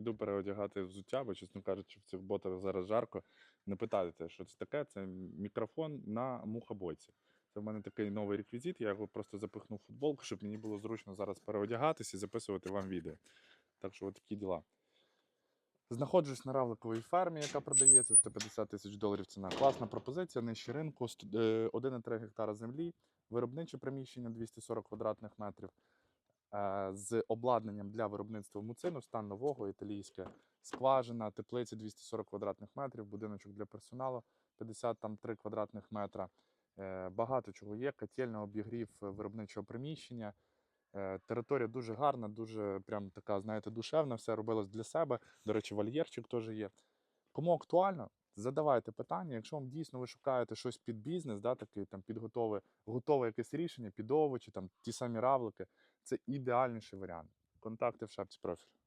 Йду переодягати взуття, бо, чесно кажучи, в цих ботах зараз жарко. Не питайте, що це таке. Це мікрофон на мухобойці. Це в мене такий новий реквізит. Я його просто запихнув в футболку, щоб мені було зручно зараз переодягатися і записувати вам відео. Так що, от такі діла. Знаходжусь на равликовій фермі, яка продається 150 тисяч доларів. Ціна класна пропозиція, нижче ринку, е, 1,3 гектара землі, виробниче приміщення 240 квадратних метрів е, з обладнанням для виробництва муцину, стан нового, італійське, скважина, теплиці 240 квадратних метрів, будиночок для персоналу 53 квадратних метра. Е, Багато чого є, котельна, обігрів е, виробничого приміщення. Е, Територія дуже гарна, дуже прям така, знаєте, душевна, все робилось для себе. До речі, вольєрчик теж є. Кому актуально, задавайте питання. Якщо вам дійсно ви шукаєте щось під бізнес, да, такий там під готове, готове якесь рішення, під овочі, там ті самі равлики, це ідеальніший варіант. Контакти в шапці профілю.